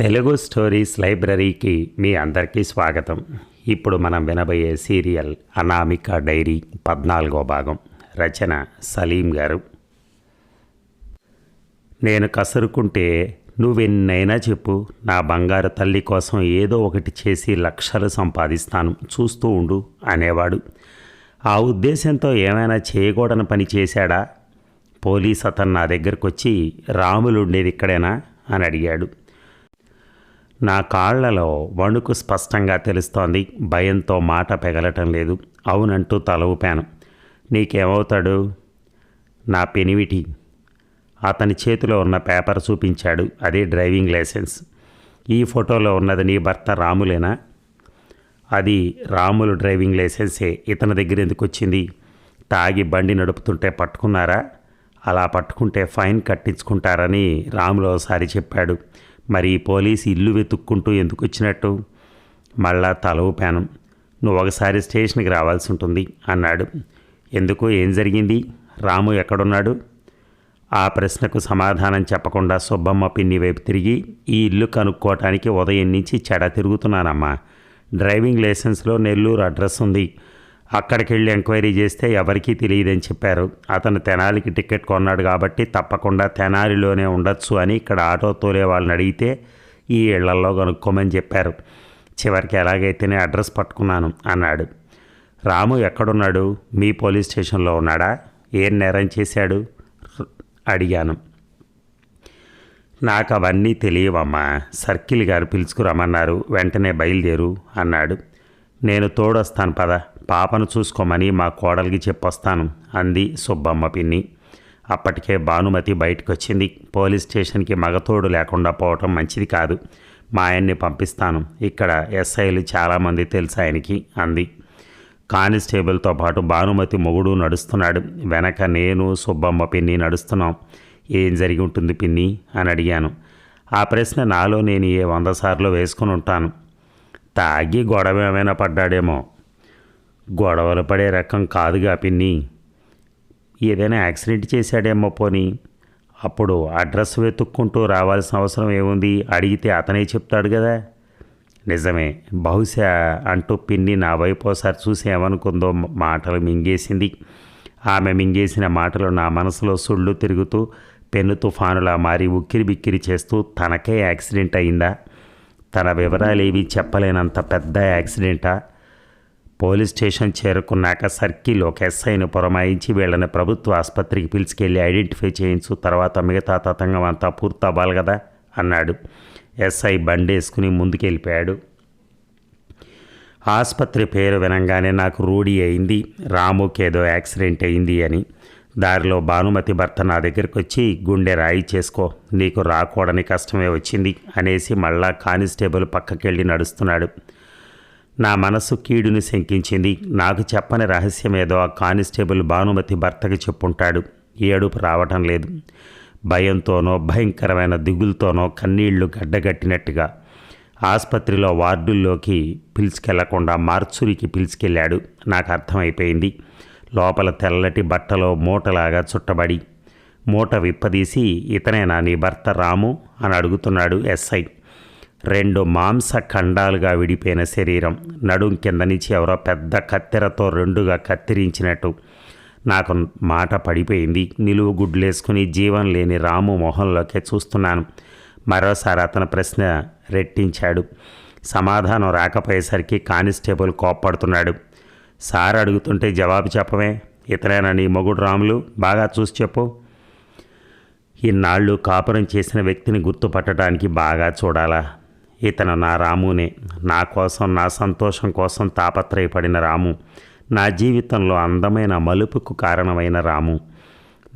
Telugu stories లైబ్రరీకి మీ అందరికీ స్వాగతం. ఇప్పుడు మనం వినబోయే సీరియల్ అనామిక డైరీ పద్నాలుగో భాగం. రచన సలీం గారు. నేను కసురుకుంటే నువ్వెన్నైనా చెప్పు నా బంగారు తల్లి కోసం ఏదో ఒకటి చేసి లక్షలు సంపాదిస్తాను చూస్తూ ఉండు అనేవాడు. ఆ ఉద్దేశంతో ఏమైనా చేయకూడని పని చేశాడా? పోలీస్ అతను నా దగ్గరకు వచ్చి రాములు ఉండేది ఇక్కడేనా? అని అడిగాడు. నా కాళ్ళలో వణుకు స్పష్టంగా తెలుస్తోంది. భయంతో మాట పెగలటం లేదు. అవునంటూ తల ఊపాను నీకేమవుతాడు? నా పెనివిటి. అతని చేతిలో ఉన్న పేపర్ చూపించాడు. అదే డ్రైవింగ్ లైసెన్స్. ఈ ఫోటోలో ఉన్నది నీ భర్త రాములేనా? అది రాములు డ్రైవింగ్ లైసెన్సే. ఇతని దగ్గర ఎందుకు వచ్చింది? తాగి బండి నడుపుతుంటే పట్టుకున్నారా? అలా పట్టుకుంటే ఫైన్ కట్టించుకుంటారని రాములు ఒకసారి చెప్పాడు. మరి పోలీసు పోలీస్ ఇల్లు వెతుక్కుంటూ ఎందుకు వచ్చినట్టు? మళ్ళా తల ఊపాను. నువ్వు ఒకసారి స్టేషన్కి రావాల్సి ఉంటుంది అన్నాడు. ఎందుకు? ఏం జరిగింది? రాము ఎక్కడున్నాడు? ఆ ప్రశ్నకు సమాధానం చెప్పకుండా సుబ్బమ్మ పిన్ని వైపు తిరిగి ఈ ఇల్లు కనుక్కోవటానికి ఉదయం నుంచి చెడ తిరుగుతున్నానమ్మా. డ్రైవింగ్ లైసెన్స్లో నెల్లూరు అడ్రస్ ఉంది. అక్కడికి వెళ్ళి ఎంక్వైరీ చేస్తే ఎవరికీ తెలియదని చెప్పారు. అతను తెనాలికి టికెట్ కొన్నాడు కాబట్టి తప్పకుండా తెనాలిలోనే ఉండొచ్చు అని ఇక్కడ ఆటో తోలే వాళ్ళని అడిగితే ఈ ఇళ్ళలో కనుక్కోమని చెప్పారు. చివరికి ఎలాగైతేనే అడ్రస్ పట్టుకున్నాను అన్నాడు. రాము ఎక్కడున్నాడు? మీ పోలీస్ స్టేషన్లో ఉన్నాడా? ఏం నేరం చేశాడు? అడిగాను. నాకు అవన్నీ తెలియవమ్మా. సర్కిల్ గారు పిలుచుకురమ్మన్నారు. వెంటనే బయలుదేరు అన్నాడు. నేను తోడొస్తాను పద. పాపను చూసుకోమని మా కోడలికి చెప్పొస్తాను అంది సుబ్బమ్మ పిన్ని. అప్పటికే భానుమతి బయటకొచ్చింది. పోలీస్ స్టేషన్కి మగతోడు లేకుండా పోవటం మంచిది కాదు. మా ఆయన్ని పంపిస్తాను. ఇక్కడ ఎస్ఐలు చాలామంది తెలుసు ఆయనకి అంది. కానిస్టేబుల్తో పాటు భానుమతి మొగుడు నడుస్తున్నాడు. వెనక నేను సుబ్బమ్మ పిన్ని నడుస్తున్నాం. ఏం జరిగి ఉంటుంది పిన్ని? అని అడిగాను. ఆ ప్రశ్న నాలో నేను ఏ వంద సార్లు వేసుకుని ఉంటాను. తాగి గొడవ ఏమైనా పడ్డాడేమో. గొడవలు పడే రకం కాదుగా పిన్ని. ఏదైనా యాక్సిడెంట్ చేశాడేమో పోని. అప్పుడు అడ్రస్ వెతుక్కుంటూ రావాల్సిన అవసరం ఏముంది? అడిగితే అతనే చెప్తాడు కదా నిజమే బహుశా అంటూ పిన్ని నా వైపు ఒకసారి చూసి ఏమనుకుందో మాటలు మింగేసింది. ఆమె మింగేసిన మాటలు నా మనసులో సుళ్ళు తిరుగుతూ పెన్ను తుఫానులా మారి ఉక్కిరి బిక్కిరి చేస్తూ తనకే యాక్సిడెంట్ అయిందా? తన వివరాలేవి చెప్పలేనంత పెద్ద యాక్సిడెంటా? పోలీస్ స్టేషన్ చేరుకున్నాక సర్కిల్ ఒక ఎస్ఐని పురమాయించి వీళ్ళని ప్రభుత్వ ఆసుపత్రికి పిలిచికెళ్ళి ఐడెంటిఫై చేయించు తర్వాత మిగతా తతంగం అంతా పూర్తవ్వాలి కదా అన్నాడు. ఎస్ఐ బండేసుకుని ముందుకెళ్ళిపోయాడు. ఆసుపత్రి పేరు వినంగానే నాకు రూఢి అయింది రాముకేదో ఏదో యాక్సిడెంట్ అయింది అని. దారిలో భానుమతి భర్త నా దగ్గరికి వచ్చి గుండె రాయి చేసుకో నీకు రాకూడని కష్టమే వచ్చింది అనేసి మళ్ళా కానిస్టేబుల్ పక్కకెళ్ళి నడుస్తున్నాడు. నా మనసు కీడుని శంకించింది. నాకు చెప్పని రహస్యం ఏదో ఆ కానిస్టేబుల్ భానుమతి భర్తకి చెప్పుంటాడు. ఏడుపు రావటం లేదు. భయంతోనో భయంకరమైన దిగులతోనో కన్నీళ్ళు గడ్డగట్టినట్టుగా ఆసుపత్రిలో వార్డుల్లోకి పిలుచుకెళ్ళకుండా మార్చురికి పిలుచుకెళ్ళాడు. నాకు అర్థమైపోయింది. లోపల తెల్లటి బట్టలో మూటలాగా చుట్టబడి మూట విప్పదీసి ఇతనేనా నీ భర్త రాము? అని అడుగుతున్నాడు ఎస్ఐ. రెండు మాంస ఖండాలుగా విడిపోయిన శరీరం. నడుం కింద నుంచి ఎవరో పెద్ద కత్తెరతో రెండుగా కత్తిరించినట్టు. నాకు మాట పడిపోయింది. నిలువు గుడ్లేసుకుని జీవం లేని రాము మొహంలోకే చూస్తున్నాను. మరోసారి అతని ప్రశ్న రెట్టించాడు. సమాధానం రాకపోయేసరికి కానిస్టేబుల్ కోప్పడుతున్నాడు. సార్ అడుగుతుంటే జవాబు చెప్పమే ఇతనైనా నీ మొగుడు రాములు? బాగా చూసి చెప్పు. ఇన్నాళ్ళు కాపురం చేసిన వ్యక్తిని గుర్తుపట్టడానికి బాగా చూడాలా? ఇతను నా రామునే. నా కోసం నా సంతోషం కోసం తాపత్రయపడిన రాము. నా జీవితంలో అందమైన మలుపుకు కారణమైన రాము.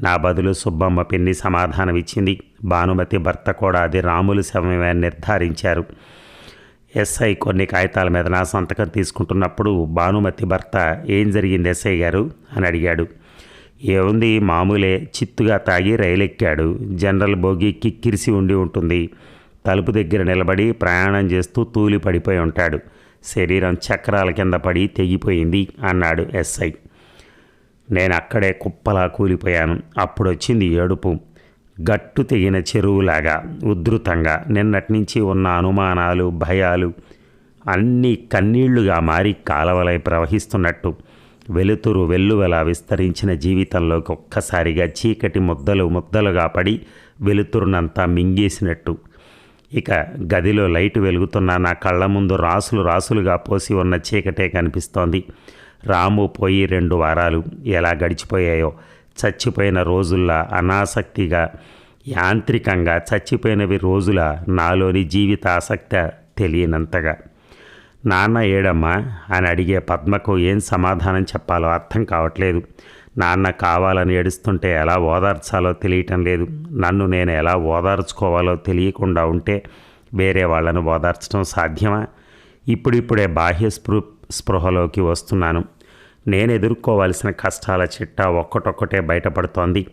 నా బదులు సుబ్బమ్మ పిన్ని సమాధానం ఇచ్చింది భానుమతి భర్త కూడా అది రాములు సమయమే నిర్ధారించారు. ఎస్ఐ కొన్ని కాగితాల మీద నా సంతకం తీసుకుంటున్నప్పుడు భానుమతి భర్త ఏం జరిగింది ఎస్ఐ గారు అని అడిగాడు. ఏముంది మామూలే చిత్తుగా తాగి రైలు ఎక్కాడు జనరల్ బోగి కిక్కిరిసి ఉండి ఉంటుంది. తలుపు దగ్గర నిలబడి ప్రయాణం చేస్తూ తూలి పడిపోయి ఉంటాడు. శరీరం చక్రాల కింద పడి తెగిపోయింది అన్నాడు ఎస్ఐ. నేను అక్కడే కుప్పలా కూలిపోయాను. అప్పుడు వచ్చింది ఏడుపు. గట్టు తెగిన చెరువులాగా ఉధృతంగా నిన్నటి నుంచి ఉన్న అనుమానాలు భయాలు అన్నీ కన్నీళ్ళుగా మారి కాలవలై ప్రవహిస్తున్నట్టు వెలుతురు వెల్లువెలా విస్తరించిన జీవితంలోకి ఒక్కసారిగా చీకటి ముద్దలు ముద్దలుగా పడి వెలుతురునంతా మింగేసినట్టు ఇక గదిలో లైట్ వెలుగుతున్న నా కళ్ళ ముందు రాసులు రాసులుగా పోసి ఉన్న చీకటే కనిపిస్తోంది. రాము పోయి రెండు వారాలు ఎలా గడిచిపోయాయో చచ్చిపోయిన రోజుల్లా అనాసక్తిగా యాంత్రికంగా చచ్చిపోయినవి రోజుల నాలోని జీవిత ఆసక్తి తెలియనంతగా. నాన్న ఏడమ్మా అని అడిగే పద్మకు ఏం సమాధానం చెప్పాలో అర్థం కావట్లేదు. నాన్న కావాలని ఏడుస్తుంటే ఎలా ఓదార్చాలో తెలియటం లేదు. నన్ను నేను ఎలా ఓదార్చుకోవాలో తెలియకుండా ఉంటే వేరే వాళ్ళను ఓదార్చడం సాధ్యమా? ఇప్పుడిప్పుడే బాహ్య స్పృ స్పృహలోకి వస్తున్నాను. నేను ఎదుర్కోవాల్సిన కష్టాల చిట్టా ఒక్కటొక్కటే బయటపడుతోంది.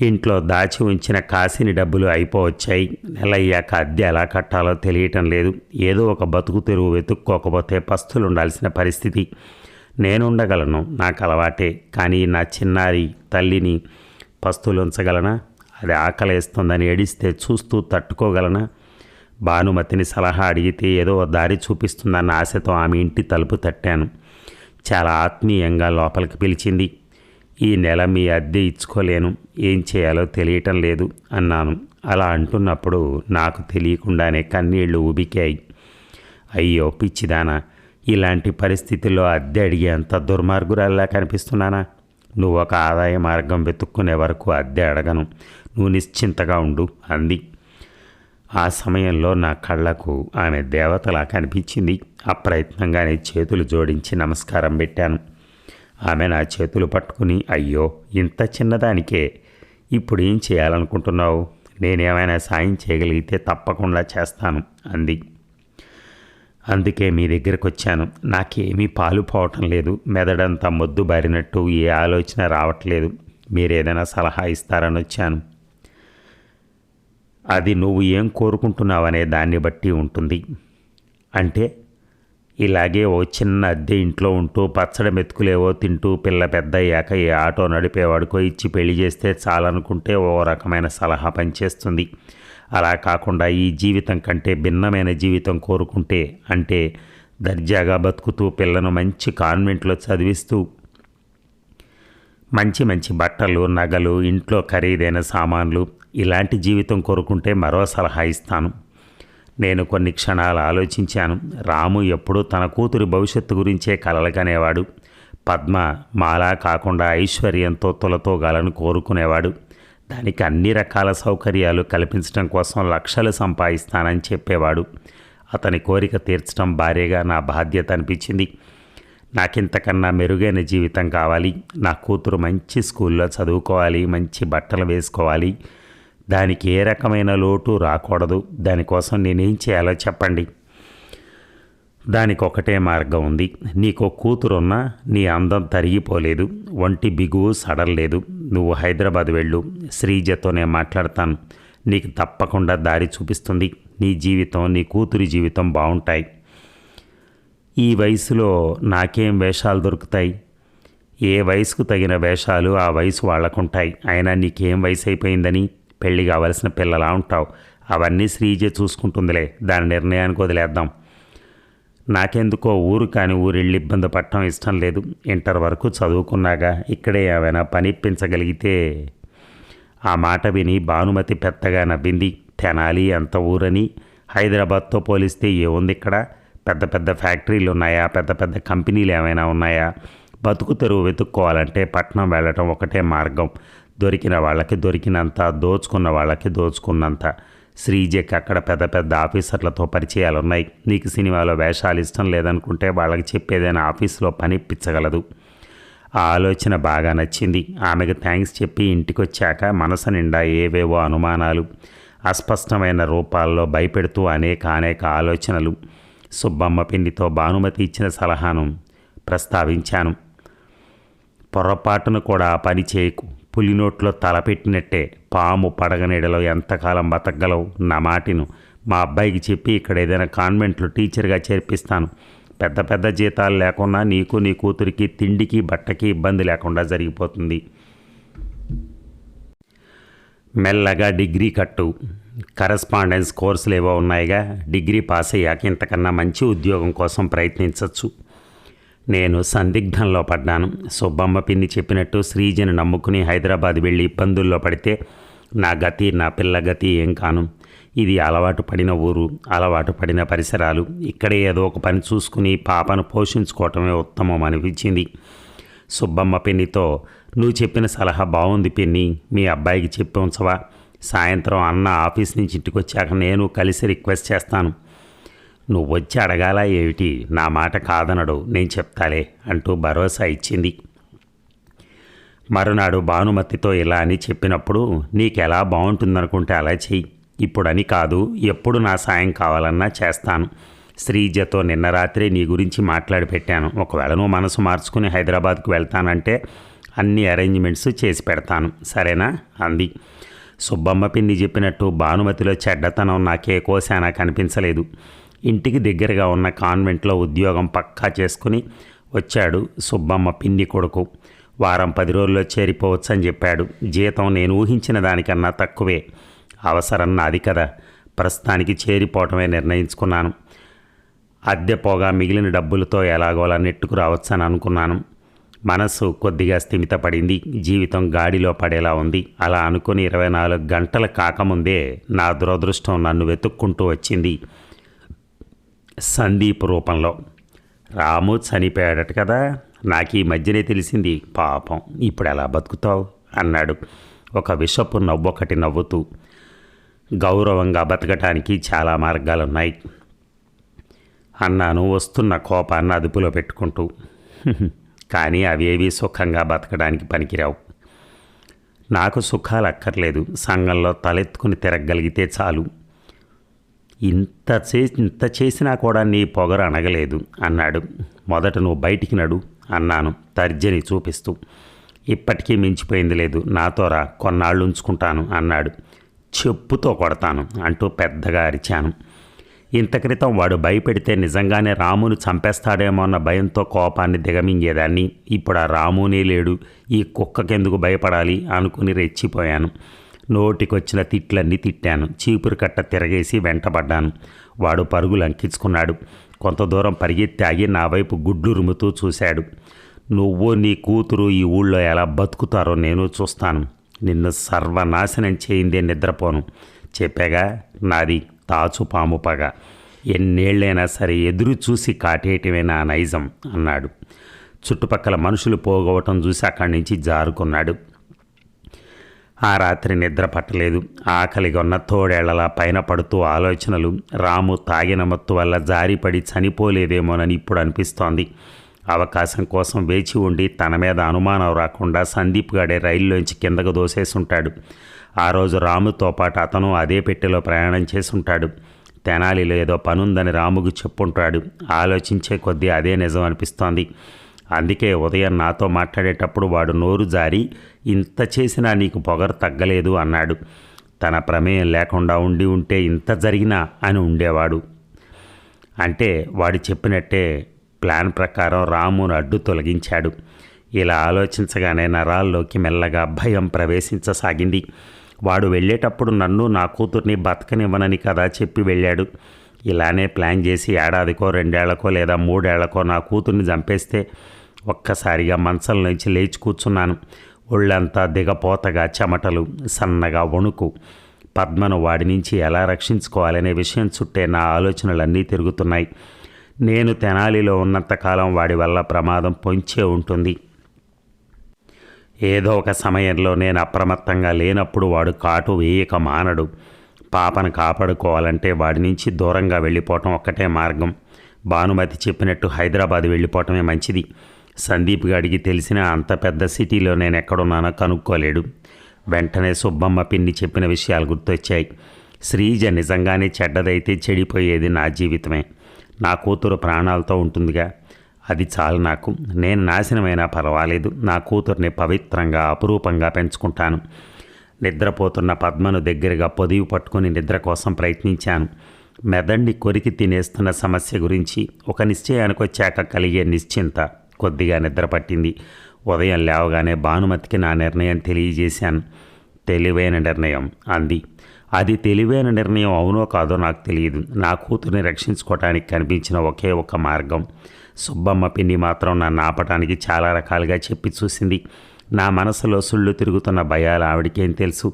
ఇంట్లో దాచి ఉంచిన కాసిని డబ్బులు అయిపోవచ్చాయి. నెల అయ్యాక అద్దె ఎలా కట్టాలో తెలియటం లేదు. ఏదో ఒక బతుకు తెరువు వెతుక్కోకపోతే పస్తులు ఉండాల్సిన పరిస్థితి. నేను ఉండగలను నాకు అలవాటే. కానీ నా చిన్నారి తల్లిని పస్తులు ఉంచగలనా అది ఆకలేస్తుందని ఏడిస్తే చూస్తూ తట్టుకోగలనా? భానుమతిని సలహా అడిగితే ఏదో దారి చూపిస్తుందన్న ఆశతో ఆమె ఇంటి తలుపు తట్టాను. చాలా ఆత్మీయంగా లోపలికి పిలిచింది. ఈ నెల మీ అద్దె ఇచ్చుకోలేను ఏం చేయాలో తెలియటం లేదు అన్నాను. అలా అంటున్నప్పుడు నాకు తెలియకుండానే కన్నీళ్ళు ఉబికాయి. అయ్యో పిచ్చిదానా ఇలాంటి పరిస్థితుల్లో అద్దె అడిగే అంత దుర్మార్గురాల్లా కనిపిస్తున్నానా? నువ్వు ఒక ఆదాయ మార్గం వెతుక్కునే వరకు అద్దె అడగను. నువ్వు నిశ్చింతగా ఉండు అంది. ఆ సమయంలో నా కళ్ళకు ఆమె దేవతలా కనిపించింది. అప్రయత్నంగానే చేతులు జోడించి నమస్కారం పెట్టాను. ఆమె నా చేతులు పట్టుకుని అయ్యో ఇంత చిన్నదానికే. ఇప్పుడు ఏం చేయాలనుకుంటున్నావు? నేనేమైనా సాయం చేయగలిగితే తప్పకుండా చేస్తాను అంది. అందుకే మీ దగ్గరకు వచ్చాను నాకేమీ పాలు పోవటం లేదు. మెదడంతా మొద్దు బారినట్టు ఏ ఆలోచన రావట్లేదు. మీరేదైనా సలహా ఇస్తారని వచ్చాను. అది నువ్వు ఏం కోరుకుంటున్నావనే దాన్ని బట్టి ఉంటుంది. అంటే ఇలాగే ఓ చిన్న అద్దె ఇంట్లో ఉంటూ పచ్చడి మెతుకులేవో తింటూ పిల్ల పెద్ద అయ్యాక ఏ ఆటో నడిపేవాడికో ఇచ్చి పెళ్ళి చేస్తే చాలనుకుంటే ఓ రకమైన సలహా పనిచేస్తుంది. అలా కాకుండా ఈ జీవితం కంటే భిన్నమైన జీవితం కోరుకుంటే అంటే దర్జాగా బతుకుతూ పిల్లను మంచి కాన్వెంట్లో చదివిస్తూ మంచి మంచి బట్టలు నగలు ఇంట్లో ఖరీదైన సామాన్లు ఇలాంటి జీవితం కోరుకుంటే మరో సలహా ఇస్తాను. నేను కొన్ని క్షణాలు ఆలోచించాను. రాము ఎప్పుడూ తన కూతురి భవిష్యత్తు గురించే కలలుగనేవాడు. పద్మ మాలా కాకుండా ఐశ్వర్యంతో తులతోగాలని కోరుకునేవాడు. దానికి అన్ని రకాల సౌకర్యాలు కల్పించడం కోసం లక్షలు సంపాదిస్తానని చెప్పేవాడు. అతని కోరిక తీర్చడం భార్యగా నా బాధ్యత అనిపించింది. నాకింతకన్నా మెరుగైన జీవితం కావాలి. నా కూతురు మంచి స్కూల్లో చదువుకోవాలి మంచి బట్టలు వేసుకోవాలి. దానికి ఏ రకమైన లోటు రాకూడదు. దానికోసం నేనేం చేయాలో చెప్పండి. దానికి ఒకటే మార్గం ఉంది. నీకు కూతురున్నా నీ అందం తరిగిపోలేదు. ఒంటి బిగువు సడలేదు నువ్వు హైదరాబాద్ వెళ్ళు. శ్రీజతో నేను మాట్లాడతాను. నీకు తప్పకుండా దారి చూపిస్తుంది. నీ జీవితం నీ కూతురి జీవితం బాగుంటాయి ఈ వయసులో నాకేం వేషాలు దొరుకుతాయి? ఏ వయసుకు తగిన వేషాలు ఆ వయసు వాళ్ళకుంటాయి. అయినా నీకేం వయసు అయిపోయిందని పెళ్ళి కావలసిన పిల్లలా ఉంటావు. అవన్నీ శ్రీజ చూసుకుంటుందిలే. దాని నిర్ణయానికి వదిలేద్దాం. నాకెందుకో ఊరు కాని ఊరెళ్ళి ఇబ్బంది పడటం ఇష్టం లేదు. ఇంటర్ వరకు చదువుకున్నాగా ఇక్కడే ఏమైనా పనిప్పించగలిగితే ఆ మాట విని భానుమతి పెద్దగా నవ్వింది. తెనాలి అంత ఊరని హైదరాబాద్తో పోలిస్తే ఏముంది ఇక్కడ పెద్ద పెద్ద ఫ్యాక్టరీలు ఉన్నాయా పెద్ద పెద్ద కంపెనీలు ఏమైనా ఉన్నాయా? బతుకు తెరువు వెతుక్కోవాలంటే పట్నం వెళ్ళటం ఒకటే మార్గం. దొరికిన వాళ్ళకి దొరికినంత దోచుకున్న వాళ్ళకి దోచుకున్నంత. శ్రీజకి అక్కడ పెద్ద పెద్ద ఆఫీసర్లతో పరిచయాలు ఉన్నాయి నీకు సినిమాలో వేషాలు ఇష్టం లేదనుకుంటే వాళ్ళకి చెప్పేదైనా ఆఫీసులో పని ఇప్పించగలదు ఆ ఆలోచన బాగా నచ్చింది. ఆమెకు థ్యాంక్స్ చెప్పి ఇంటికి వచ్చాక మనసు నిండా ఏవేవో అనుమానాలు అస్పష్టమైన రూపాల్లో భయపెడుతూ అనేక అనేక ఆలోచనలు. సుబ్బమ్మ పిండితో భానుమతి ఇచ్చిన సలహాను ప్రస్తావించాను. పొరపాటును కూడా పని చేయకు. పులినోట్లో తలపెట్టినట్టే పాము పడగనీడలో ఎంతకాలం బతకగలవు? నా మాటిను. మా అబ్బాయికి చెప్పి ఇక్కడ ఏదైనా కాన్వెంట్లో టీచర్గా చేర్పిస్తాను. పెద్ద పెద్ద జీతాలు లేకుండా నీకు నీ కూతురికి తిండికి బట్టకి ఇబ్బంది లేకుండా జరిగిపోతుంది. మెల్లగా డిగ్రీ కట్టు. కరస్పాండెన్స్ కోర్సులు ఏవో ఉన్నాయిగా. డిగ్రీ పాస్ అయ్యాక ఇంతకన్నా మంచి ఉద్యోగం కోసం ప్రయత్నించవచ్చు నేను సందిగ్ధంలో పడ్డాను. సుబ్బమ్మ పిన్ని చెప్పినట్టు శ్రీజను నమ్ముకుని హైదరాబాద్ వెళ్ళి ఇబ్బందుల్లో పడితే నా గతి నా పిల్ల గతి ఏం కాను. ఇది అలవాటు పడిన ఊరు అలవాటు పడిన పరిసరాలు. ఇక్కడే ఏదో ఒక పని చూసుకుని పాపను పోషించుకోవటమే ఉత్తమం అనిపించింది. సుబ్బమ్మ పిన్నితో నువ్వు చెప్పిన సలహా బాగుంది పిన్ని. మీ అబ్బాయికి చెప్పి ఉంచవా? సాయంత్రం అన్న ఆఫీస్ నుంచి ఇంటికి వచ్చాక నేను కలిసి రిక్వెస్ట్ చేస్తాను. నువ్వు వచ్చి అడగాల ఏమిటి? నా మాట కాదనడు. నేను చెప్తాలే అంటూ భరోసా ఇచ్చింది. మరునాడు భానుమతితో ఇలా అని చెప్పినప్పుడు నీకెలా బాగుంటుందనుకుంటే అలా చెయ్యి. ఇప్పుడని కాదు ఎప్పుడు నా సాయం కావాలన్నా చేస్తాను. శ్రీజతో నిన్న రాత్రి నీ గురించి మాట్లాడి పెట్టాను. ఒకవేళ నువ్వు మనసు మార్చుకుని హైదరాబాద్కు వెళ్తానంటే అన్ని అరేంజ్మెంట్స్ చేసి పెడతాను. సరేనా? అంది. సుబ్బమ్మ పిన్ని చెప్పినట్టు భానుమతిలో చెడ్డతనం నాకే కోశానా కనిపించలేదు. ఇంటికి దగ్గరగా ఉన్న కాన్వెంట్లో ఉద్యోగం పక్కా చేసుకుని వచ్చాడు సుబ్బమ్మ పిన్ని కొడుకు. వారం పది రోజుల్లో చేరిపోవచ్చని చెప్పాడు. జీతం నేను ఊహించిన దానికన్నా తక్కువే. అవసరం నాది కదా. ప్రస్తుతానికి చేరిపోవటమే నిర్ణయించుకున్నాను. అద్దె పోగా మిగిలిన డబ్బులతో ఎలాగోలా నెట్టుకు రావచ్చని అనుకున్నాను. మనసు కొద్దిగా స్థిమితపడింది. జీవితం గాడిలో పడేలా ఉంది. అలా అనుకుని ఇరవై నాలుగు గంటలు కాకముందే నా దురదృష్టం నన్ను వెతుక్కుంటూ వచ్చింది. సందీప్ రూపంలో. రాము చనిపోయాడట కదా నాకు ఈ మధ్యనే తెలిసింది పాపం ఇప్పుడు ఎలా బతుకుతావు? అన్నాడు. ఒక విషపు నవ్వొకటి నవ్వుతూ గౌరవంగా బతకటానికి చాలా మార్గాలున్నాయి. అన్నాను వస్తున్న కోపాన్ని అదుపులో పెట్టుకుంటూ కానీ అవేవి సుఖంగా బతకడానికి పనికిరావు. నాకు సుఖాలు అక్కర్లేదు సంఘంలో తలెత్తుకుని తిరగగలిగితే చాలు. ఇంత చే ఇంత చేసినా కూడా నీ పొగరు అనగలేదు అన్నాడు. మొదట నువ్వు బయటికి నడు అన్నాను తర్జని చూపిస్తూ. ఇప్పటికీ మించిపోయింది లేదు. నాతోరా కొన్నాళ్ళు ఉంచుకుంటాను అన్నాడు. చెప్పుతో కొడతాను అంటూ పెద్దగా అరిచాను. ఇంత క్రితం వాడు భయపెడితే నిజంగానే రామును చంపేస్తాడేమో అన్న భయంతో కోపాన్ని దిగమింగేదాన్ని. ఇప్పుడు ఆ రామునే లేడు. ఈ కుక్కకెందుకు భయపడాలి అనుకుని రెచ్చిపోయాను. నోటికొచ్చిన తిట్లన్నీ తిట్టాను. చీపురు కట్ట తిరగేసి వెంటబడ్డాను. వాడు పరుగులు అంకించుకున్నాడు. కొంత దూరం పరిగెత్తి ఆగి నా వైపు గుడ్లు రుముతూ చూశాడు. నువ్వు నీ కూతురు ఈ ఊళ్ళో ఎలా బతుకుతారో నేను చూస్తాను. నిన్ను సర్వనాశనం చేయిందే నిద్రపోను. చెప్పాగా నాది తాచు పాము పగ. ఎన్నేళ్ళైనా సరే ఎదురు చూసి కాటేయటమే నా నైజం అన్నాడు. చుట్టుపక్కల మనుషులు పోగొవటం చూసి అక్కడి నుంచి జారుకున్నాడు. ఆ రాత్రి నిద్ర పట్టలేదు. ఆకలిగా ఉన్న తోడేళ్ళలా పైన పడుతూ ఆలోచనలు రాము తాగిన మత్తు వల్ల జారిపడి చనిపోలేదేమోనని ఇప్పుడు అనిపిస్తోంది. అవకాశం కోసం వేచి ఉండి తన మీద అనుమానం రాకుండా సందీప్ గడే రైల్లోంచి కిందకు దోసేసుంటాడు. ఆ రోజు రాముతో పాటు అతను అదే పెట్టెలో ప్రయాణం చేసుంటాడు. తెనాలిలో ఏదో పనుందని రాముకు చెప్పుంటాడు. ఆలోచించే కొద్దీ అదే నిజం అనిపిస్తోంది. అందుకే ఉదయం నాతో మాట్లాడేటప్పుడు వాడు నోరు జారి ఇంత చేసినా నీకు పొగరు తగ్గలేదు అన్నాడు. తన ప్రమేయం లేకుండా ఉండి ఉంటే ఇంత జరిగినా అని ఉండేవాడు. అంటే వాడు చెప్పినట్టే ప్లాన్ ప్రకారం రామును అడ్డు తొలగించాడు. ఇలా ఆలోచించగానే నరాల్లోకి మెల్లగా భయం ప్రవేశించసాగింది. వాడు వెళ్ళేటప్పుడు నన్ను నా కూతుర్ని బతకనివ్వనని కదా చెప్పి వెళ్ళాడు. ఇలానే ప్లాన్ చేసి ఏడాదికో రెండేళ్ళకో లేదా మూడేళ్ళకో నా కూతుర్ని చంపేస్తే ఒక్కసారిగా మంచం నుంచి లేచి కూర్చున్నాను. ఒళ్ళంతా దిగపోతగా చెమటలు సన్నగా వణుకు. పద్మను వాడి నుంచి ఎలా రక్షించుకోవాలనే విషయం చుట్టే నా ఆలోచనలన్నీ తిరుగుతున్నాయి. నేను తెనాలిలో ఉన్నంతకాలం వాడి వల్ల ప్రమాదం పొంచే ఉంటుంది. ఏదో ఒక సమయంలో నేను అప్రమత్తంగా లేనప్పుడు వాడు కాటు వేయక మానడు. పాపను కాపాడుకోవాలంటే వాడి నుంచి దూరంగా వెళ్ళిపోవటం ఒక్కటే మార్గం. భానుమతి చెప్పినట్టు హైదరాబాద్ వెళ్ళిపోవటమే మంచిది. సందీప్ గాడికి తెలిసిన అంత పెద్ద సిటీలో నేను ఎక్కడున్నానో కనుక్కోలేడు. వెంటనే సుబ్బమ్మ పిన్ని చెప్పిన విషయాలు గుర్తొచ్చాయి. శ్రీజ నిజంగానే చెడ్డదైతే చెడిపోయేది నా జీవితమే. నా కూతురు ప్రాణాలతో ఉంటుందిగా. అది చాలు నాకు. నేను నాశనమైనా పర్వాలేదు. నా కూతుర్ని పవిత్రంగా అపురూపంగా పెంచుకుంటాను. నిద్రపోతున్న పద్మను దగ్గరగా పొదివి పట్టుకుని నిద్ర కోసం ప్రయత్నించాను. మెదడిని కొరికి తినేస్తున్న సమస్య గురించి ఒక నిశ్చయానికి వచ్చాక కలిగే నిశ్చింత. కొద్దిగా నిద్ర పట్టింది. ఉదయం లేవగానే భానుమతికి నా నిర్ణయం తెలియజేశాను. తెలివైన నిర్ణయం అంది. అది తెలివైన నిర్ణయం అవునో కాదో నాకు తెలియదు. నా కూతుర్ని రక్షించుకోవటానికి కనిపించిన ఒకే ఒక మార్గం. సుబ్బమ్మ పిన్ని మాత్రం నన్ను ఆపటానికి చాలా రకాలుగా చెప్పి చూసింది. నా మనసులో సుళ్ళు తిరుగుతున్న భయాలు ఆవిడకేం తెలుసు?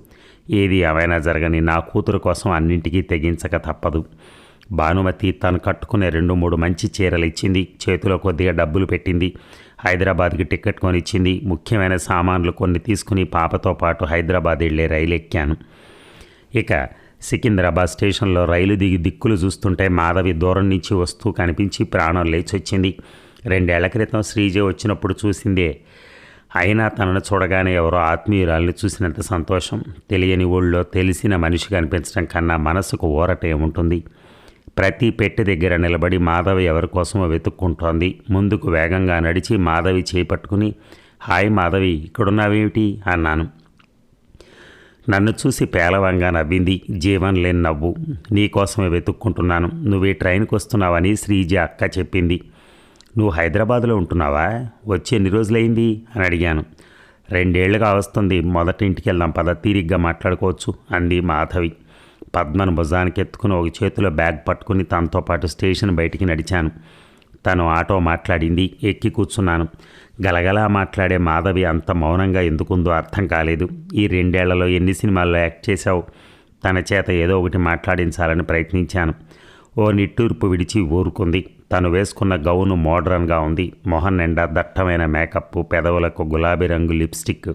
ఏది ఏమైనా జరగని నా కూతురు కోసం అన్నింటికీ తెగించక తప్పదు. భానుమతి తను కట్టుకునే రెండు మూడు మంచి చీరలు ఇచ్చింది. చేతిలో కొద్దిగా డబ్బులు పెట్టింది. హైదరాబాద్కి టికెట్ కొనిచ్చింది. ముఖ్యమైన సామాన్లు కొన్ని తీసుకుని పాపతో పాటు హైదరాబాద్ వెళ్ళే రైలు ఎక్కాను. ఇక సికింద్రాబాద్ స్టేషన్లో రైలు దిగి దిక్కులు చూస్తుంటే మాధవి దూరం నుంచి వస్తూ కనిపించి ప్రాణం లేచొచ్చింది. రెండేళ్ళ క్రితం శ్రీజ వచ్చినప్పుడు చూసిందే. అయినా తనను చూడగానే ఎవరో ఆత్మీయురాల్ని చూసినంత సంతోషం. తెలియని ఊళ్ళో తెలిసిన మనిషి కనిపించడం కన్నా మనసుకు ఊరట ఏముంటుంది? ప్రతి పెట్టె దగ్గర నిలబడి మాధవి ఎవరి కోసమో వెతుక్కుంటోంది. ముందుకు వేగంగా నడిచి మాధవి చేపట్టుకుని హాయ్ మాధవి ఇక్కడున్నావేమిటి? అన్నాను. నన్ను చూసి పేలవంగా నవ్వింది. జీవన్ లేని నవ్వు. నీకోసమే వెతుక్కుంటున్నాను. నువ్వు ఈ ట్రైన్కి వస్తున్నావని శ్రీజ అక్క చెప్పింది. నువ్వు హైదరాబాద్లో ఉంటున్నావా? వచ్చి ఎన్ని రోజులైంది? అని అడిగాను. రెండేళ్ళుగా వస్తుంది. మొదటి ఇంటికి వెళ్దాం పద తీరిగ్గా మాట్లాడుకోవచ్చు అంది మాధవి. పద్మను భుజానికి ఎత్తుకుని ఒక చేతిలో బ్యాగ్ పట్టుకుని తనతో పాటు స్టేషన్ బయటికి నడిచాను. తను ఆటో మాట్లాడింది ఎక్కి కూర్చున్నాను. గలగలా మాట్లాడే మాధవి అంత మౌనంగా ఎందుకుందో అర్థం కాలేదు. ఈ రెండేళ్ళలో ఎన్ని సినిమాల్లో యాక్ట్ చేశావు? తన చేత ఏదో ఒకటి మాట్లాడించాలని ప్రయత్నించాను. ఓ నిట్టూర్పు విడిచి ఊరుకుంది. తను వేసుకున్న గౌను మోడ్రన్గా ఉంది. మొహన్ నిండా దట్టమైన మేకప్ పెదవులకు గులాబీ రంగు లిప్స్టిక్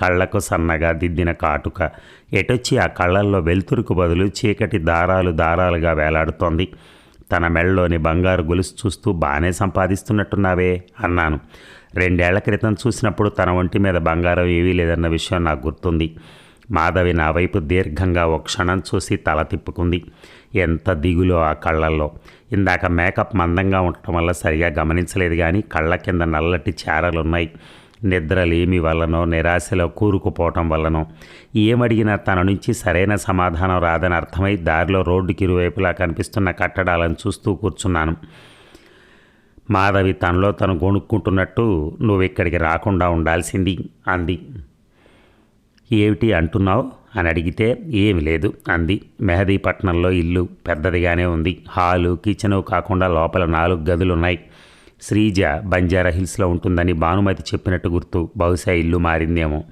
కళ్ళకు సన్నగా దిద్దిన కాటుక. ఎటొచ్చి ఆ కళ్ళల్లో వెలుతురుకు బదులు చీకటి దారాలు దారాలుగా వేలాడుతోంది. తన మెళ్ళలోని బంగారు గొలుసు చూస్తూ బాగానే సంపాదిస్తున్నట్టున్నావే అన్నాను. రెండేళ్ళ క్రితం చూసినప్పుడు తన ఒంటి మీద బంగారం ఏవీ లేదన్న విషయం నాకు గుర్తుంది. మాధవి నా వైపు దీర్ఘంగా ఒక క్షణం చూసి తల తిప్పుకుంది. ఎంత దిగులో ఆ కళ్ళల్లో. ఇందాక మేకప్ మందంగా ఉండటం వల్ల సరిగా గమనించలేదు కానీ కళ్ళ కింద నల్లటి చారలున్నాయి. నిద్రలేమి వల్లనో నిరాశలో కూరుకుపోవటం వల్లనో ఏమడిగినా తన నుంచి సరైన సమాధానం రాదని అర్థమై దారిలో రోడ్డుకి ఇరువైపులా కనిపిస్తున్న కట్టడాలను చూస్తూ కూర్చున్నాను. మాధవి తనలో తను గొణుక్కుంటున్నట్టు నువ్వు ఇక్కడికి రాకుండా ఉండాల్సింది అంది. ఏమిటి అంటున్నావు? అని అడిగితే ఏమి లేదు అంది. మెహదీపట్నంలో ఇల్లు పెద్దదిగానే ఉంది. హాలు కిచెను కాకుండా లోపల నాలుగు గదులు ఉన్నాయి శ్రీజ బంజారా హిల్స్లో ఉంటుందని భానుమతి చెప్పినట్టు గుర్తు. బహుశా ఇల్లు మారిందేమో.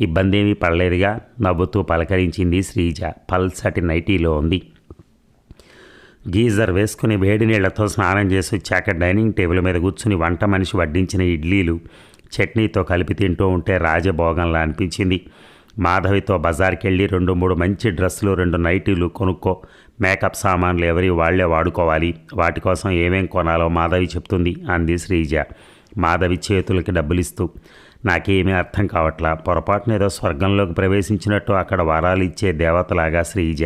ఇబ్బంది ఏమీ పడలేదుగా నవ్వుతూ పలకరించింది శ్రీజ. పల్సటి నైటీలో ఉంది. గీజర్ వేసుకుని వేడి నీళ్ళతో స్నానం చేసి వచ్చాక డైనింగ్ టేబుల్ మీద కూర్చుని వంట మనిషి వడ్డించిన ఇడ్లీలు చట్నీతో కలిపి తింటూ ఉంటే రాజభోగంలా అనిపించింది. మాధవితో బజార్కి వెళ్ళి రెండు మూడు మంచి డ్రెస్సులు రెండు నైటీలు కొనుక్కో. మేకప్ సామాన్లు ఎవరి వాళ్ళే వాడుకోవాలి. వాటి కోసం ఏమేం కొనాలో మాధవి చెప్తుంది అంది శ్రీజ. మాధవి చేతులకి డబ్బులిస్తూ నాకేమీ అర్థం కావట్లా. పొరపాటున ఏదో స్వర్గంలోకి ప్రవేశించినట్టు అక్కడ వరాలు ఇచ్చే దేవతలాగా శ్రీజ.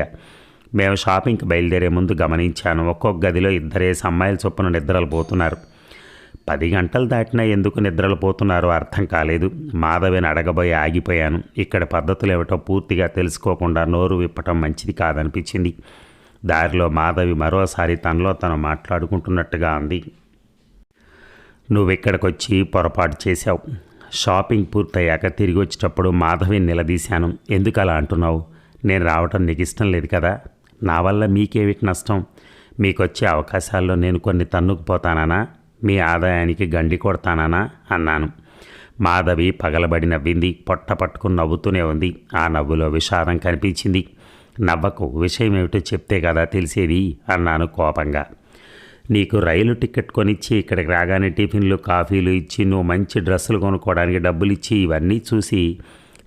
మేము షాపింగ్కి బయలుదేరే ముందు గమనించాను. ఒక్కొక్క గదిలో ఇద్దరే అమ్మాయిల చొప్పున నిద్రలు పోతున్నారు పది గంటలు దాటినా ఎందుకు నిద్రలు పోతున్నారో అర్థం కాలేదు. మాధవిని అడగబోయి ఆగిపోయాను. ఇక్కడ పద్ధతులు ఏమిటో పూర్తిగా తెలుసుకోకుండా నోరు విప్పటం మంచిది కాదనిపించింది. దారిలో మాధవి మరోసారి తనలో తను మాట్లాడుకుంటున్నట్టుగా అంది. నువ్వు పొరపాటు చేశావు. షాపింగ్ పూర్తయ్యాక తిరిగి వచ్చేటప్పుడు మాధవిని నిలదీశాను. ఎందుకు అలా అంటున్నావు? నేను రావటం నీకు ఇష్టం లేదు కదా? నా వల్ల మీకేమిటి నష్టం? మీకు వచ్చే అవకాశాల్లో నేను కొన్ని తన్నుకుపోతానా మీ ఆదాయానికి గండి కొడతానా అన్నాను. మాధవి పగలబడి నవ్వింది. పొట్ట పట్టుకుని నవ్వుతూనే ఉంది. ఆ నవ్వులో విషాదం కనిపించింది. నవ్వకు విషయం ఏమిటో చెప్తే కదా తెలిసేది? అన్నాను కోపంగా. నీకు రైలు టికెట్ కొనిచ్చి ఇక్కడికి రాగానే టిఫిన్లు కాఫీలు ఇచ్చి నువ్వు మంచి డ్రెస్సులు కొనుక్కోవడానికి డబ్బులు ఇచ్చి ఇవన్నీ చూసి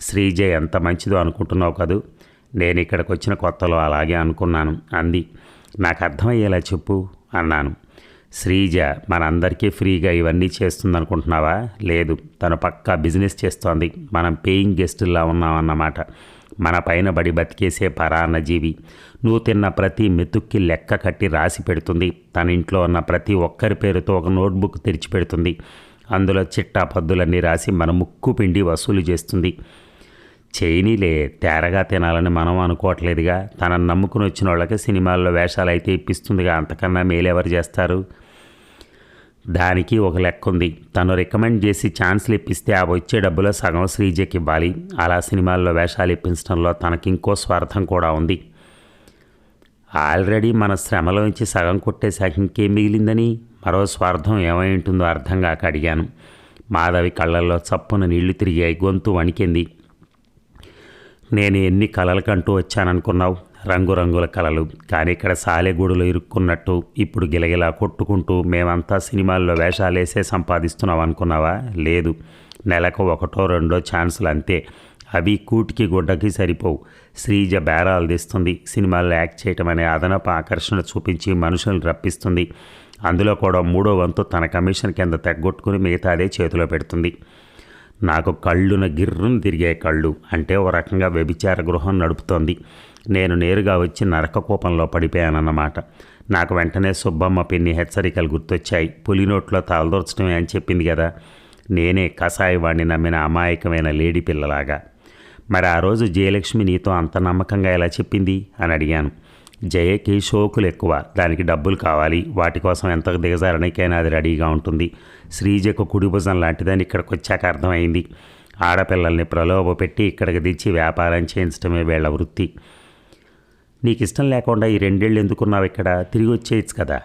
శ్రీజ ఎంత మంచిదో అనుకుంటున్నావు కదూ? నేను ఇక్కడికి వచ్చిన కొత్తలో అలాగే అనుకున్నాను అంది. నాకు అర్థమయ్యేలా చెప్పు అన్నాను. శ్రీజ మనందరికీ ఫ్రీగా ఇవన్నీ చేస్తుందనుకుంటున్నావా? లేదు తను పక్కా బిజినెస్ చేస్తోంది. మనం పేయింగ్ గెస్టుల్లా ఉన్నామన్నమాట. మన పైన బడి బతికేసే పరాన్నజీవి నువ్వు తిన్న ప్రతి మెతుక్కి లెక్క కట్టి రాసి పెడుతుంది. తన ఇంట్లో ఉన్న ప్రతి ఒక్కరి పేరుతో ఒక నోట్బుక్ తెరిచి పెడుతుంది అందులో చిట్టా పద్దులన్నీ రాసి మన ముక్కు పిండి వసూలు చేస్తుంది. చైనీలే తేరగా తినాలని మనం అనుకోవట్లేదుగా. తనను నమ్ముకుని వచ్చిన వాళ్ళకి సినిమాల్లో వేషాలు అయితే ఇప్పిస్తుందిగా. అంతకన్నా మేలెవరు చేస్తారు? దానికి ఒక లెక్క ఉంది. తను రికమెండ్ చేసి ఛాన్స్లు ఇప్పిస్తే ఆ వచ్చే డబ్బులో సగం శ్రీజకి ఇవ్వాలి. అలా సినిమాల్లో వేషాలు ఇప్పించడంలో తనకి ఇంకో స్వార్థం కూడా ఉంది. ఆల్రెడీ మన శ్రమలోంచి సగం కొట్టేశాక ఇంకేం మిగిలిందని మరో స్వార్థం ఏమై ఉంటుందో అర్థం కాక అడిగాను. మాధవి కళ్ళల్లో చప్పున నీళ్ళు తిరిగాయి. గొంతు వణికింది. నేను ఎన్ని కలలు కంటూ వచ్చాననుకున్నావు? రంగురంగుల కళలు. కానీ ఇక్కడ సాలెగూడులో ఇరుక్కున్నట్టు ఇప్పుడు గిలగిలా కొట్టుకుంటూ మేమంతా సినిమాల్లో వేషాలేసే సంపాదిస్తున్నాం అనుకున్నావా? లేదు. నెలకు ఒకటో రెండో ఛాన్సులు అంతే. అవి కూటికి గుడ్డకి సరిపోవు. శ్రీజ బేరాలు తీస్తుంది. సినిమాల్లో యాక్ట్ చేయటం అనే అదనపు ఆకర్షణ చూపించి మనుషులను రప్పిస్తుంది. అందులో కూడా మూడో వంతు తన కమిషన్ కింద తెగ్గొట్టుకుని మిగతాదే చేతిలో పెడుతుంది. నాకు కళ్ళున గిర్రును తిరిగే కళ్ళు. అంటే ఓ రకంగా వ్యభిచార గృహం నడుపుతోంది. నేను నేరుగా వచ్చి నరక కూపంలో పడిపోయానన్నమాట. నాకు వెంటనే సుబ్బమ్మ పిన్ని హెచ్చరికలు గుర్తొచ్చాయి. పులినోట్లో తలదూర్చడమే అని చెప్పింది కదా. నేనే కషాయి నమ్మిన అమాయకమైన లేడీ పిల్లలాగా. మరి ఆ రోజు జయలక్ష్మి నీతో అంత నమ్మకంగా ఎలా చెప్పింది? అని అడిగాను. జయకి షోకులు ఎక్కువ. దానికి డబ్బులు కావాలి. వాటి కోసం ఎంత దిగజారనికైనా అది రెడీగా ఉంటుంది. శ్రీజకు కుడి భుజం లాంటిదని ఇక్కడికి వచ్చాక అర్థమైంది. ఆడపిల్లల్ని ప్రలోభ పెట్టి ఇక్కడికి తెచ్చి వ్యాపారం చేయించడమే వీళ్ళ వృత్తి. నీకు ఇష్టం లేకుండా ఈ రెండేళ్ళు ఎందుకున్నావు ఇక్కడ? తిరిగి వచ్చేయచ్చు కదా.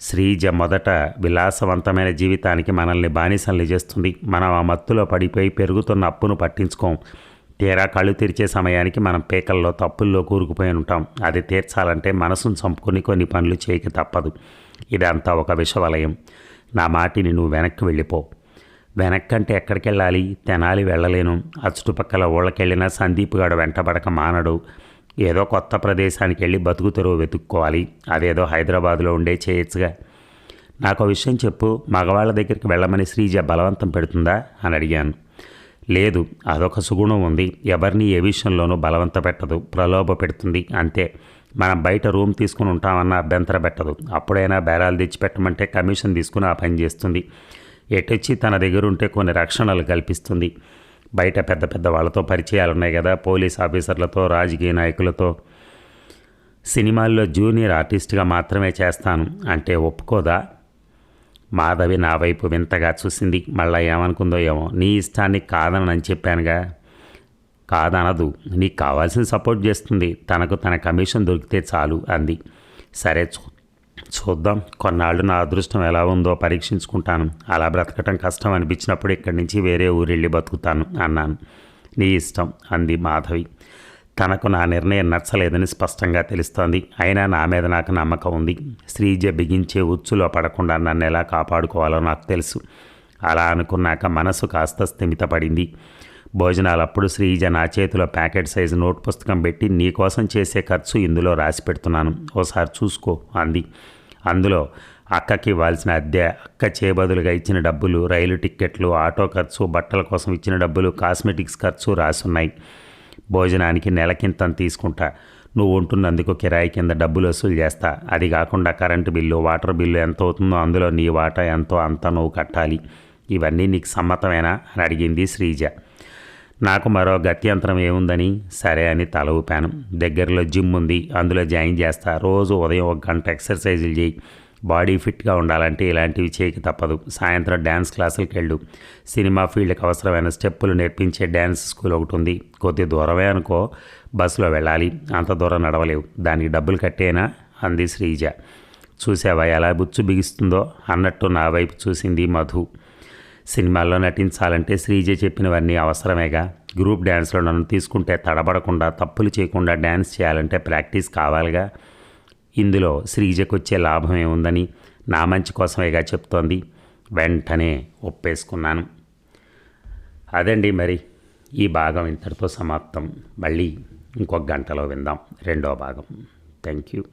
శ్రీజ మొదట విలాసవంతమైన జీవితానికి మనల్ని బానిసల్ని చేస్తుంది. మనం ఆ మత్తులో పడిపోయి పెరుగుతున్న అప్పును పట్టించుకోం. తీరా కళ్ళు తెరిచే సమయానికి మనం పేకల్లో తప్పుల్లో కూరుకుపోయి ఉంటాం. అది తీర్చాలంటే మనసును చంపుకొని కొన్ని పనులు చేయక తప్పదు. ఇదంతా ఒక విషవలయం. నా మాటిని నువ్వు వెనక్కి వెళ్ళిపో. వెనక్కంటే ఎక్కడికి వెళ్ళాలి తెనాలి వెళ్ళలేను. ఆ చుట్టుపక్కల ఊళ్ళకెళ్ళినా సందీప్ గాడు వెంటబడక మానడు. ఏదో కొత్త ప్రదేశానికి వెళ్ళి బతుకు తెరువు వెతుక్కోవాలి. అదేదో హైదరాబాద్లో ఉండే చేయొచ్చుగా. నాకు విషయం చెప్పు మగవాళ్ళ దగ్గరికి వెళ్ళమని శ్రీజ బలవంతం పెడుతుందా? అని అడిగాను. లేదు అదొక సుగుణం ఉంది. ఎవరిని ఏ విషయంలోనూ బలవంత పెట్టదు ప్రలోభ పెడుతుంది అంతే. మనం బయట రూమ్ తీసుకుని ఉంటామన్న అభ్యంతర పెట్టదు. అప్పుడైనా బేరాలు తెచ్చిపెట్టమంటే కమిషన్ తీసుకుని ఆ పని చేస్తుంది. ఎటొచ్చి తన దగ్గర ఉంటే కొన్ని రక్షణలు కల్పిస్తుంది. బయట పెద్ద పెద్ద వాళ్ళతో పరిచయాలు ఉన్నాయి కదా పోలీస్ ఆఫీసర్లతో రాజకీయ నాయకులతో. సినిమాల్లో జూనియర్ ఆర్టిస్ట్గా మాత్రమే చేస్తాను. అంటే ఒప్పుకోదా? మాధవి నా వైపు వింతగా చూసింది. మళ్ళా ఏమనుకుందో ఏమో. నీ ఇష్టాన్ని కాదనని చెప్పానుగా. కాదనదు. నీకు కావాల్సిన సపోర్ట్ చేస్తుంది. తనకు తన కమిషన్ దొరికితే చాలు అంది. సరే చూ చూద్దాం. కొన్నాళ్ళు నా అదృష్టం ఎలా ఉందో పరీక్షించుకుంటాను. అలా బ్రతకటం కష్టం అనిపించినప్పుడు ఇక్కడి నుంచి వేరే ఊరెళ్ళి బతుకుతాను అన్నాను. నీ ఇష్టం అంది మాధవి. తనకు నా నిర్ణయం నచ్చలేదని స్పష్టంగా తెలుస్తోంది. అయినా నా మీద నాకు నమ్మకం ఉంది. శ్రీజ బిగించే ఉచ్చులో పడకుండా నన్ను ఎలా కాపాడుకోవాలో నాకు తెలుసు. అలా అనుకున్నాక మనసు కాస్త స్థిమితపడింది. భోజనాలప్పుడు శ్రీజ నా చేతిలో ప్యాకెట్ సైజు నోట్ పుస్తకం పెట్టి నీకోసం చేసే ఖర్చు ఇందులో రాసి పెడుతున్నాను. ఓసారి చూసుకో అంది. అందులో అక్కకి ఇవ్వాల్సిన అద్దె అక్క చేబదులుగా ఇచ్చిన డబ్బులు రైలు టిక్కెట్లు ఆటో ఖర్చు బట్టల కోసం ఇచ్చిన డబ్బులు కాస్మెటిక్స్ ఖర్చు రాసున్నాయి. భోజనానికి నెలకింతం తీసుకుంటా. నువ్వు ఉంటున్నందుకు కిరాయి కింద డబ్బులు వసూలు చేస్తా. అది కాకుండా కరెంటు బిల్లు వాటర్ బిల్లు ఎంత అవుతుందో అందులో నీ వాటా ఎంతో అంత నువ్వు కట్టాలి. ఇవన్నీ నీకు సమ్మతమేనా? అని అడిగింది శ్రీజ. నాకు మరో గత్యంతరం ఏముందని? సరే అని తల ఊపాను. దగ్గరలో జిమ్ ఉంది. అందులో జాయిన్ చేస్తా. రోజు ఉదయం ఒక గంట ఎక్సర్సైజులు చేయి. బాడీ ఫిట్గా ఉండాలంటే ఇలాంటివి చేయక తప్పదు. సాయంత్రం డ్యాన్స్ క్లాసులకు వెళ్ళు. సినిమా ఫీల్డ్కి అవసరమైన స్టెప్పులు నేర్పించే డ్యాన్స్ స్కూల్ ఒకటి ఉంది. కొద్ది దూరమే అనుకో. బస్సులో వెళ్ళాలి. అంత దూరం నడవలేవు. దానికి డబ్బులు కట్టేనా? అంది శ్రీజ. చూసావా ఎలా బుచ్చు బిగిస్తుందో? అన్నట్టు నా వైపు చూసింది మధు. సినిమాల్లో నటించాలంటే శ్రీజ చెప్పినవన్నీ అవసరమేగా. గ్రూప్ డ్యాన్స్లో నన్ను తీసుకుంటే తడబడకుండా తప్పులు చేయకుండా డ్యాన్స్ చేయాలంటే ప్రాక్టీస్ కావాలిగా. ఇందులో శ్రీజకు వచ్చే లాభం ఏముందని నా మంచి కోసమేగా చెప్తోంది. వెంటనే ఒప్పేసుకున్నాను. అదండి మరి ఈ భాగం ఇంతటితో సమాప్తం. మళ్ళీ ఇంకొక గంటలో విందాం. రెండో భాగం. Thank you.